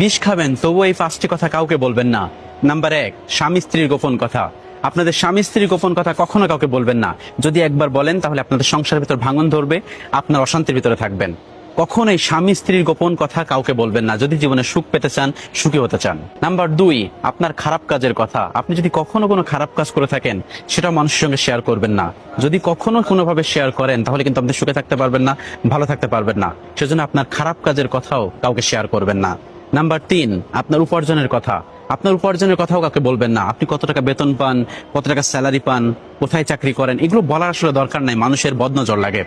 বিষ খাবেন, তবুও এই পাঁচটি কথা কাউকে বলবেন না। নাম্বার এক, স্বামী স্ত্রীর গোপন কথা। আপনাদের স্বামী স্ত্রীর গোপন কথা কখনো কাউকে বলবেন না। যদি একবার বলেন, তাহলে আপনাদের সংসারের ভিতর ভাঙন ধরবে, আপনার অশান্তির ভিতরে থাকবেন। কখনোই স্বামী স্ত্রীর গোপন কথা কাউকে বলবেন না, যদি জীবনে সুখ পেতে চান, সুখী হতে চান। নাম্বার দুই, আপনার খারাপ কাজের কথা। আপনি যদি কখনো কোনো খারাপ কাজ করে থাকেন, সেটা মানুষের সঙ্গে শেয়ার করবেন না। যদি কখনো কোনোভাবে শেয়ার করেন, তাহলে কিন্তু আপনি সুখে থাকতে পারবেন না, ভালো থাকতে পারবেন না। সেজন্য আপনার খারাপ কাজের কথাও কাউকে শেয়ার করবেন না। নাম্বার তিন, আপনার উপার্জনের কথা। আপনার উপার্জনের কথাও কাউকে বলবেন না। আপনি কত টাকা বেতন পান, কত টাকা স্যালারি পান, কোথায় চাকরি করেন, এগুলো বলার আসলে দরকার নাই। মানুষের বদনজর লাগে।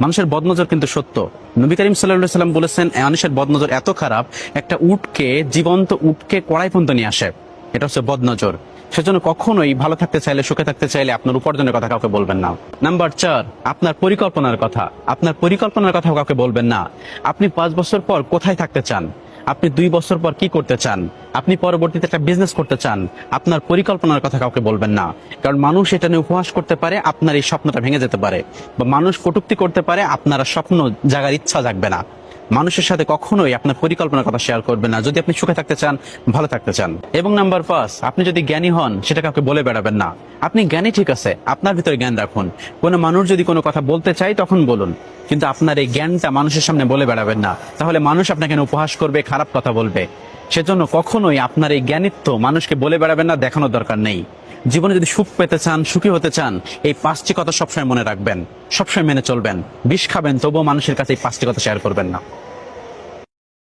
মানুষের বদনজর কিন্তু সত্য। নবী করিম সাল্লাহ সাল্লাম বলেছেন মানুষের বদনজর এত খারাপ, একটা উটকে, জীবন্ত উটকে কড়াই পর্যন্ত নিয়ে আসে। এটা হচ্ছে বদনজর। সেজন্য কখনোই ভালো থাকতে চাইলে, সুখে থাকতে চাইলে আপনার উপার্জনের কথা কাউকে বলবেন না। নাম্বার চার, আপনার পরিকল্পনার কথা। আপনার পরিকল্পনার কথা কাউকে বলবেন না। আপনি পাঁচ বছর পর কোথায় থাকতে চান? আপনি দুই বছর পর কি করতে চান? আপনি পরবর্তীতে একটা বিজনেস করতে চান। আপনার পরিকল্পনার কথা কাউকে বলবেন না। কারণ মানুষ এটা নিয়ে উপহাস করতে পারে, আপনার এই স্বপ্নটা ভেঙে যেতে পারে। বা মানুষ কটুক্তি করতে পারে, আপনার স্বপ্ন জাগার ইচ্ছা জাগবে না। মানুষের সাথে কখনোই আপনার পরিকল্পনার কথা শেয়ার করবেন না। যদি আপনি সুখে থাকতে চান, ভালো থাকতে চান। এবং নাম্বার পাঁচ, আপনি যদি জ্ঞানী হন, সেটা কাউকে বলে বেড়াবেন না। আপনি জ্ঞানী ঠিক আছে, আপনার ভিতরে জ্ঞান রাখুন। কোনো মানুষ যদি কোনো কথা বলতে চায়, তখন বলুন। কিন্তু আপনার এই জ্ঞানটা মানুষের সামনে বলে বেড়াবেন না। তাহলে মানুষ আপনাকে উপহাস করবে, খারাপ কথা বলবে। সেজন্য কখনোই আপনার এই জ্ঞানিত্ব মানুষকে বলে বেড়াবেন না, দেখানোর দরকার নেই। জীবনে যদি সুখ পেতে চান, সুখী হতে চান, এই পাঁচটি কথা সবসময় মনে রাখবেন, সবসময় মেনে চলবেন। বিষ খাবেন, তবুও মানুষের কাছে এই পাঁচটি কথা শেয়ার করবেন না।